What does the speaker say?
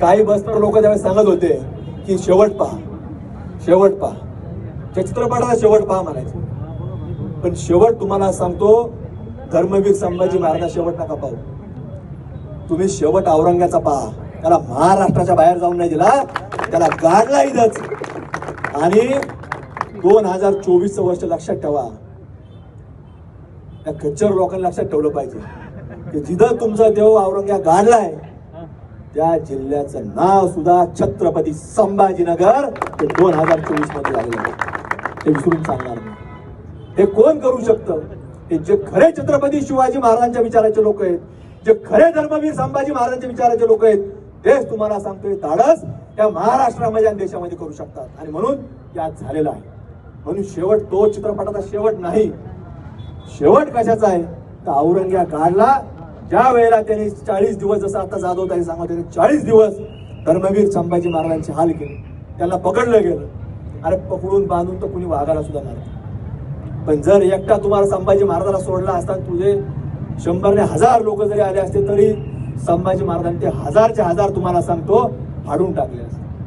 काही बसणार लोक त्यावेळेस सांगत होते की शेवट पहा शेवट पहा. त्या चित्रपटाचा शेवट पहा म्हणायचे. पण शेवट तुम्हाला सांगतो धर्मवीर संभाजी महाराज शेवट नका पाहू. तुम्ही शेवट औरंगाचा पहा. त्याला महाराष्ट्राच्या बाहेर जाऊन नाही दिला त्याला गाडला इथंच. आणि दोन हजार चोवीस वर्ष लक्षात ठेवा. त्या खच्चर लोकांना लक्षात ठेवलं पाहिजे. की जिथं तुमचा देव औरंग्या गाडलाय त्या जिल्ह्याचं नाव सुद्धा छत्रपती संभाजीनगर ते दोन हजार चोवीसमध्ये लागलं ते विसरून सांगणार नाही. हे कोण करू शकतं? हे जे खरे छत्रपती शिवाजी महाराजांच्या विचाराचे लोक आहेत जे खरे धर्मवीर संभाजी महाराजांच्या विचाराचे लोक आहेत तेच तुम्हाला सांगतोय धाडस त्या महाराष्ट्रामध्ये आणि देशामध्ये करू शकतात. आणि म्हणून यात झालेला आहे. म्हणून शेवट तो चित्रपटाचा शेवट नाही. शेवट कशाचा आहे? तर औरंग्या काढला ज्या वेळेला त्यांनी चाळीस दिवस जसं आता जाधव ताई सांगा होते चाळीस दिवस धर्मवीर संभाजी महाराजांचे हाल केले. त्यांना पकडलं गेलं. अरे पकडून बांधून तर कुणी वाघाला सुद्धा मारत पण जर एकटा तुम्हाला संभाजी महाराजाला सोडला असता तुझे शंभरने हजार लोक जरी आले असते तरी संभाजी महाराजांनी ते हजारचे हजार तुम्हाला सांगतो फाडून टाकले असते.